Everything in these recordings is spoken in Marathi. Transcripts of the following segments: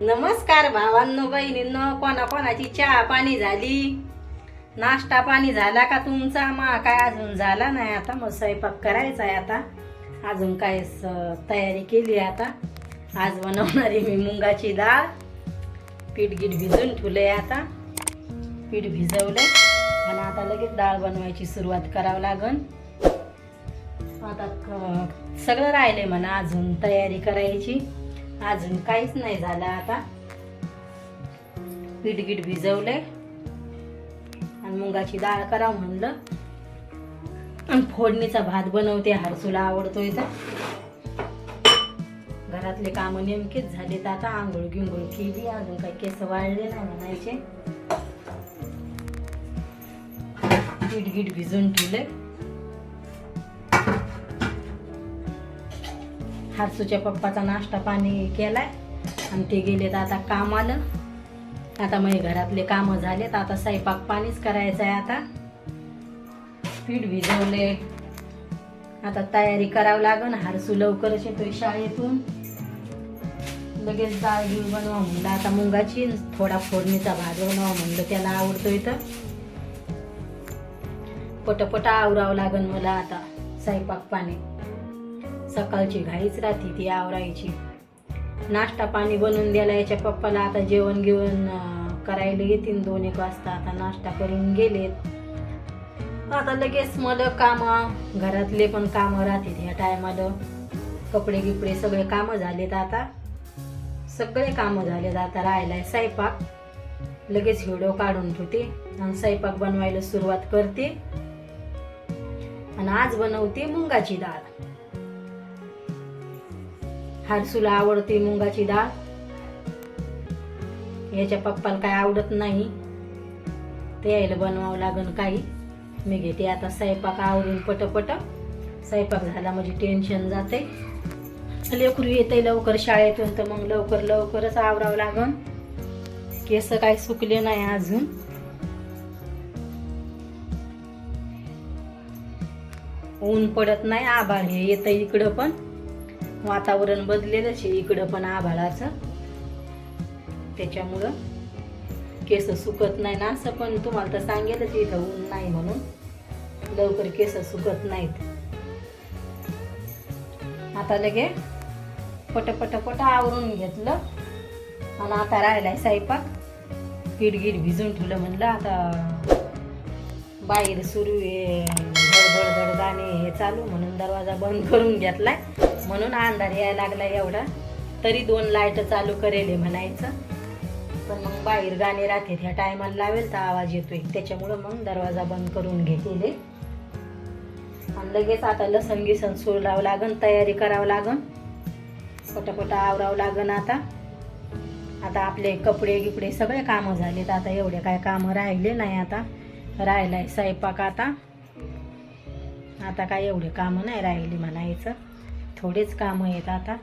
नमस्कार भावांनो बहिणींनो कोणा कोणाची चहा पाणी झाली? नाश्ता पाणी झाला का तुमचा? मा काय अजून झाला नाही आता? मग स्वयंपाक करायचा आहे आता. अजून काय स- तयारी केली आहे आता. आज बनवणारी मी मुंगाची डाळ. पीठ गीठ भिजून ठेवले आता. पीठ भिजवले आणि आता लगेच डाळ बनवायची सुरुवात करावं लागन. आता सगळं राहिले म्हणा अजून तयारी करायची. अजून काहीच नाही झालं आता. पीठ गीठ भिजवलंय. आणि मुंगाची डाळ करावं म्हणलं. आणि फोडणीचा भात बनवते हरसूला आवडतोय तर घरातले कामं नेमकेच झालेत आता आंघोळ गिंघोळ केली अजून काही केस वाळले नाही म्हणायचे. पीठ गीठ भिजून ठेवले हारसूच्या पप्पाचा नाश्ता पाणी केलाय. आणि ते गेलेत आता काम आलं आता मग घरातले कामं झालेत. आता स्वयंपाक पाणीच करायचं आहे आता. पीठ भिजवले. आता तयारी करावं लागन. हारसू लवकरच येतोय शाळेतून. लगेच डाळ गिळ बनवा म्हणलं. आता मुंगाची थोडा फोडणीचा भात बनवा म्हणलं. त्याला आवडतोय तर. पटपट आवरावं लागन मला आता स्वयंपाक पाणी. सकाळची घाईच राहते ती आवरायची. नाश्ता पाणी बनवून द्यायला याच्या पप्पाला आता जेवण घेऊन करायला येतील दोन एक वाजता. आता नाश्ता करून गेलेत. आता लगेच मला कामं घरातले पण कामं राहतील ह्या टायमाला. कपडे गिपडे सगळे कामं झालेत आता. सगळे कामं झालेत आता राहिलाय स्वयंपाक. लगेच व्हिडिओ काढून ठेवते आणि स्वयंपाक बनवायला सुरुवात करते. आणि आज बनवते मुंगाची डाळ हारसूला आवडते मुंगाची डाळ. याच्या पप्पाला काय आवडत नाही. ते यायला बनवावं लागन काही. मी घेते आता स्वयंपाक आवरून पटपट. स्वयंपाक झाला म्हणजे टेन्शन जाते. लेकरू येते लवकर शाळेतून तर मग लवकर लवकरच आवरावं लागन. केस काय सुकले नाही अजून. ऊन पडत नाही आभाळ हे येतं इकडं पण. वातावरण बदलेलंच आहे इकडं पण आभाळाचं. त्याच्यामुळं केस सुकत नाही ना असं पण तुम्हाला तर सांगेलच इथं ऊन नाही म्हणून. लवकर केस सुकत नाहीत. आता लगे पट पट पट आवरून घेतलं. आणि आता राहिलाय स्वयंपाक. पीठ गिड भिजून ठेवलं म्हणलं आता बाहेर सुरू आहे धडधड धड धड गाणे हे चालू म्हणून दरवाजा बंद करून घेतलाय. म्हणून अंधार यायला लागला एवढा. तरी दोन लाइट चालू करेल म्हणायचं. पण मग बाहेर गाणे राहते ह्या टायमाला लावेल तर आवाज येतोय. त्याच्यामुळं मग दरवाजा बंद करून घेतले. आणि लगेच आता लसण गिसण सोडावं लागन तयारी करावं लागन. पटापट आवरावं लागन आता. आता आपले कपडे गिपडे सगळे कामं झालेत. आता एवढे काय कामं राहिले नाही आता. राहिलाय स्वयंपाक आता. आता काय एवढे कामं नाही राहिली म्हणायचं. थोडेच कामं आहेत आता.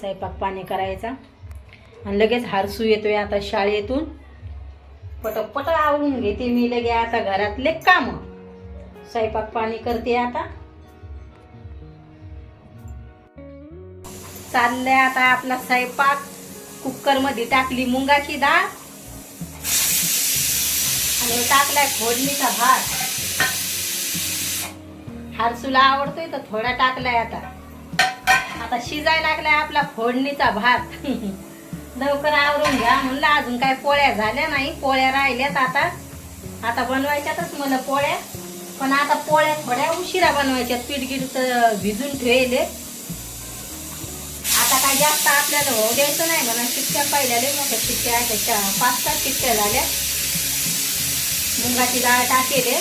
स्वयंपाक पाणी करायचा. आणि लगेच हारसू येतोय आता शाळेतून. पटपट आवडून घेते मी लगे आता घरातले काम. स्वयंपाक पाणी करते आता. चाललंय आता आपला स्वयंपाक. कुकरमध्ये टाकली मुंगाची डाळ. आणि टाकलाय फोडणीचा भात. हारसूला आवडतोय तर थोडा टाकलाय आता. आता शिजायला लागलाय आपला फोडणीचा भात. लवकर आवरून घ्या म्हणलं अजून काय पोळ्या झाल्या नाही पोळ्या राहिल्यात आता. आता बनवायच्यातच मला पोळ्या. पण आता पोळ्या थोड्या उशिरा बनवायच्यात पीठ गीठ तर भिजून ठेवले. आता काय जास्त आपल्याला होऊ द्यायचं नाही म्हणा शिट्ट्या पहिल्या मोठ्या शिट्ट्या आहेत त्याच्या पाच सात शिट्ट्या झाल्या. मुंगाची डाळ टाकेले.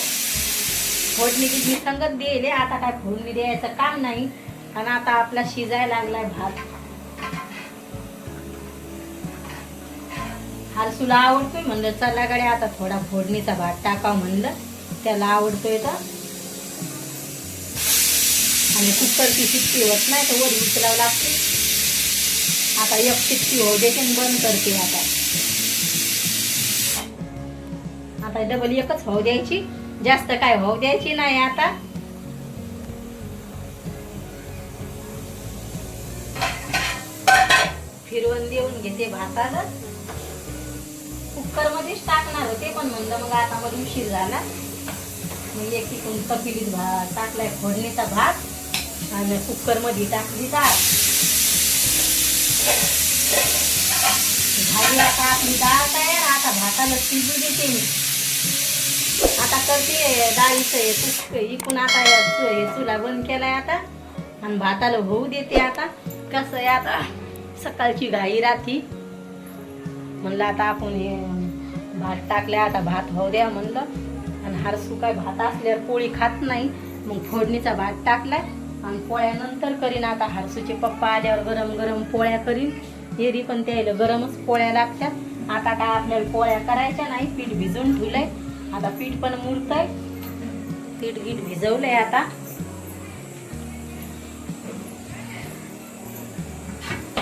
फोडणी मी संगत दिले आता काय फोडणी द्यायचं काम नाही. आणि आता आपला शिजायला लागलाय भात. हारसूला आवडतोय म्हणलं चला गड्या आता थोडा फोडणीचा भात टाकाव म्हणलं. त्याला आवडतोय तर. आणि कुकरची शिट्टी होत नाही तर वर उचलावं लागते. आता एक शिट्टी होऊ देते बंद करते आता. आता डबल एकच होऊ द्यायची. जास्त काय होऊ द्यायची नाही आता. फिरवून देऊन घेते भाताला. कुकर मध्येच टाकणार होते पण म्हणलं मग आता मला उशीर झाला मग एक तिकडून तपिलीत भात टाकलाय फोडणीचा भात आणि कुकरमध्ये टाकली डाळ. झाली आता आपली डाळ तयार आता भाताला शिजू देते मी. आता करते डाळीचं हे इकून आता या हे चुला बंद केलाय आता. आणि भाताला होऊ देते आता. कसं आहे आता? सकाळची घाई राहती. म्हणलं आता आपण हे भात टाकल्या आता भात होऊ द्या म्हणलं. आणि हारसू काय भात असल्यावर पोळी खात नाही. मग फोडणीचा भात टाकलाय आणि पोळ्यानंतर करीन आता हारसूचे पप्पा आल्यावर गरम गरम पोळ्या करीन. हेरी पण त्याला गरमच पोळ्या लागतात. आता काय आपल्याला पोळ्या करायच्या नाही पीठ भिजवून ठेवलंय. आता पीठ पण मुरतंय. पीठ गीठ भिजवलंय आता.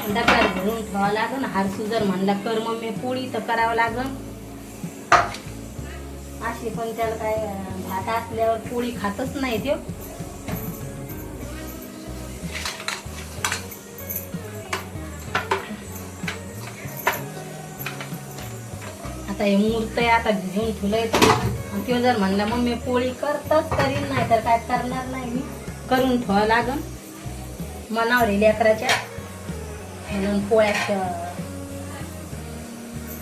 डब्यात भरून ठेवावं लागन. हारसू जर म्हणला कर मम्मी. पोळी तर करावं लागन. अशी पण त्याला काय भात असल्यावर पोळी खातच नाही त्यो. आता हे मूर्त आहे आता घेऊन ठेवलंय आणि त्यो जर म्हणला मम्मी पोळी करतच करीन नाही तर काय करणार नाही मी? करून ठेवावं लागन. मनावर लेकराच्या. म्हणून पोळ्यात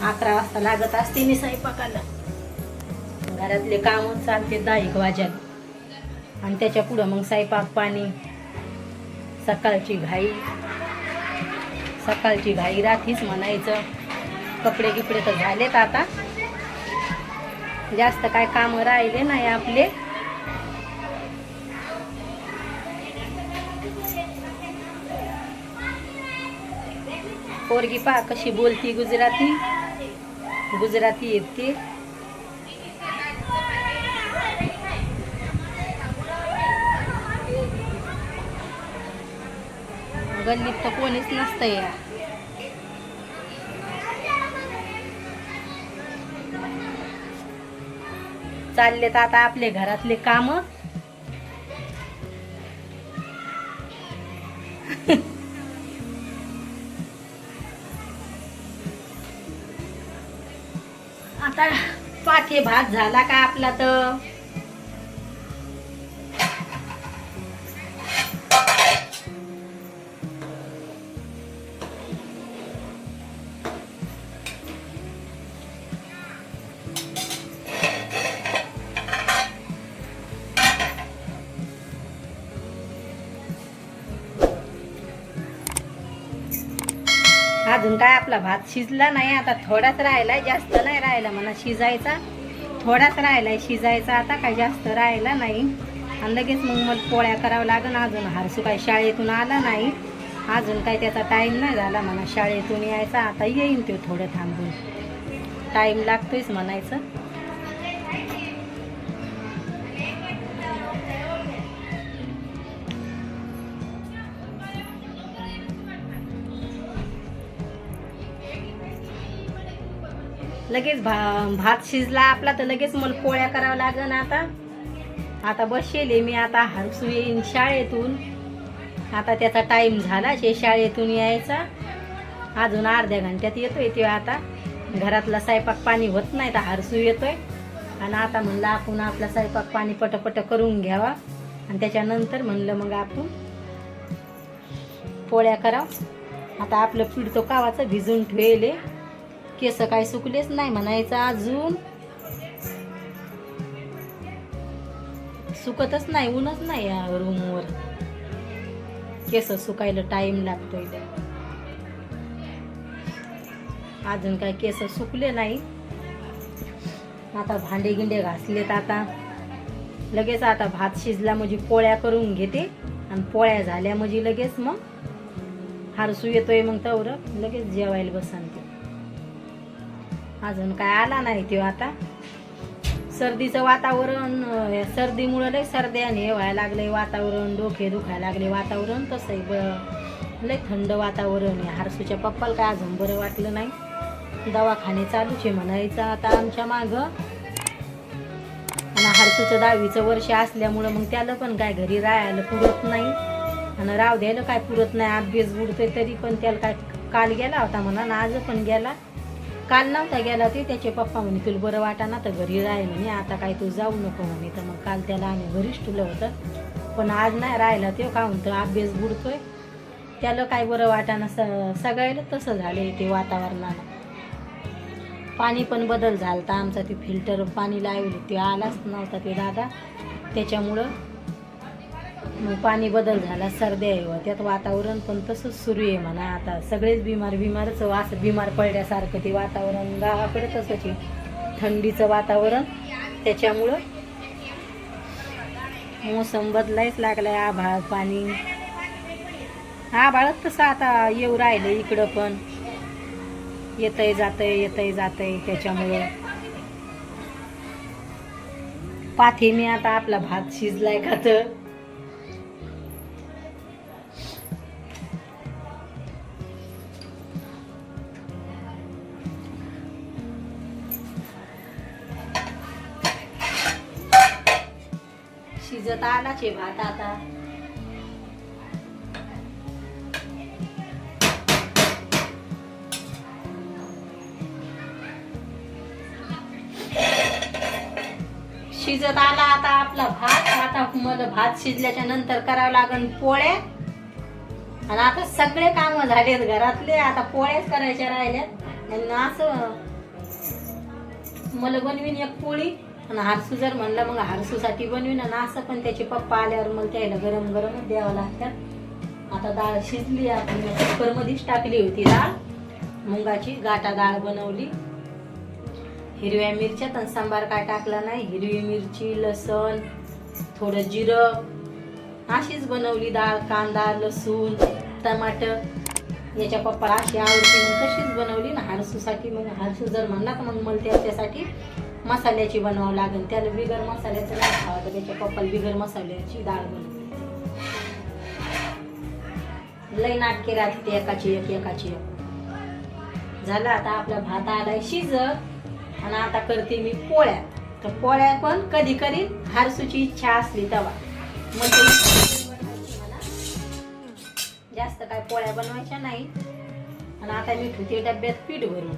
अकरा वाजता लागत असते मी स्वयंपाकाला. घरातले काम चालते दहा एक वाजायला आणि त्याच्या पुढं मग स्वयंपाक पाणी सकाळची घाई सकाळची घाई रात्रीच म्हणायचं. कपडे गिपडे तर झालेत आता. जास्त काय कामं राहिले नाही आपले. पोरगी पहा कशी बोलती गुजराती. गुजराती येते. गल्लीत तर कोणीच नसतं या. चाललेत आता आपले घरातले काम. आता पाठे भात झाला का आपला तर? अजून काय आपला भात शिजला नाही आता थोडाच राहिलाय जास्त नाही राहिला म्हणा शिजायचा. थोडाच राहिलाय शिजायचा आता काय जास्त राहिला नाही. आणि लगेच मग मला पोळ्या करावं लागेल अजून हरसू काय शाळेतून आला नाही. अजून काय त्याचा टाईम नाही झाला म्हणा शाळेतून यायचा आता येईन तो थोडं थांबून. टाईम लागतोयच म्हणायचं. लगेच भा भात शिजला आपला तर लगेच मला पोळ्या करावं लागन आता. आता बसेल मी आता हरसू येईन शाळेतून. आता त्याचा टाईम झाला शे शाळेतून यायचा. अजून अर्ध्या घंट्यात येतोय तो आता. घरातला स्वयंपाक पाणी होत नाही तर हरसू येतोय. आणि आता म्हणलं आपण आपला स्वयंपाक पाणी पटपट करून घ्यावा. आणि त्याच्यानंतर म्हणलं मग आपण पोळ्या करावं. आता आपलं पीठ तो कावाचं भिजून ठेवले केस काय सुकलेच नाही म्हणायचं अजून. सुकतच नाही ऊनच नाही या रूमवर केस सुकायला टाइम लागतोय अजून काय केस सुकले नाही. आता भांडे गिंडे घासलेत आता. लगेच आता भात शिजला म्हणजे पोळ्या करून घेते. आणि पोळ्या झाल्या म्हणजे लगेच मग हारसू येतोय मग तवर. लगेच जेवायला बसान ते अजून काय आला नाही तो आता. सर्दीचं वातावरण सर्दीमुळं लय सर्दी आणि हे व्हायला लागलंय. वातावरण डोके दुखायला लागले. वातावरण तसंही ब लय थंड वातावरण आहे. हारसूच्या पप्पाला काय अजून बरं वाटलं नाही. दवाखाने चालूच आहे म्हणायचं आता आमच्या मागं. आणि हारसूचं दहावीचं वर्ष असल्यामुळं मग त्याला पण काय घरी राहायला पुरत नाही. आणि राव द्यायला काय पुरत नाही. अभ्यास बुडतोय तरी पण त्याला काय काल गेला होता म्हणा ना आज पण गेला. काल नव्हता गेला ते त्याचे पप्पा म्हणे तुला बरं वाटा ना तर घरी राहील म्हणे आता काय तू जाऊ नको म्हणे. तर मग काल त्याला आम्ही घरीच ठुलं होतं. पण आज नाही राहिला ते का म्हणतो अभ्यास बुडतोय. त्याला काय बरं वाटाना स सगळ्याला तसं झालं ते वातावरणाला पाणी पण बदल झालता आमचा ते फिल्टर पाणी लावले ते आलाच नव्हता ते दादा. त्याच्यामुळं मग पाणी बदल झाला सर्दी आहे व त्यात वातावरण पण तसंच सुरू आहे म्हणा. आता सगळेच बिमार बिमारच असं बिमार पडल्यासारखं ते वातावरण गावाकडे तसंच आहे. थंडीचं वातावरण त्याच्यामुळं मोसम बदलायच लागलाय आभाळ पाणी. आभाळच तसं आता येऊ राहिलं इकडं पण. येतंय जातंय येतंय जातंय त्याच्यामुळं. पाथे मी आता आपला भात शिजलाय का तर? शिजत आलाच आहे भात आता शिजत आला आता आपला भात आता मला भात शिजल्याच्या नंतर करावं लागन पोळ्या. आणि आता सगळे काम झालेत घरातले आता पोळ्याच करायच्या राहिल्यात. आणि असं मला बनवीन एक पोळी. आणि हारसू जर म्हणलं मग हारसूसाठी बनवीन ना असं पण त्याचे पप्पा आल्यावर मग त्याला गरम गरमच द्यावं लागतात आता डाळ शिजली आपण कुकरमध्येच टाकली होती डाळ मुंगाची गाटा डाळ बनवली. हिरव्या मिरच्या तर सांबार काय टाकला नाही हिरवी मिरची लसण थोडं जिरं. अशीच बनवली डाळ कांदा लसूण टमाटर याच्या पप्पाला अशी आवडते मग तशीच बनवली. ना हारसूसाठी मग हारसू जर म्हणला तर मग मला त्याच्यासाठी मसाल्याची बनवावं लागेल. त्याला बिगर मसाल्याचं नाही खावं त्याच्या पप्पाला बिगर मसाल्याची डाळ बनवली लई नाटके राहते एकाची एक एकाची एक. झालं आता आपला भात आलाय शिजत. आणि आता करते मी पोळ्या. तर पोळ्या पण कधी कधी हारसूची इच्छा असली तेव्हा. मग ते जास्त काय पोळ्या बनवायच्या नाही. आणि आता मी ठेवते डब्यात पीठ भरून.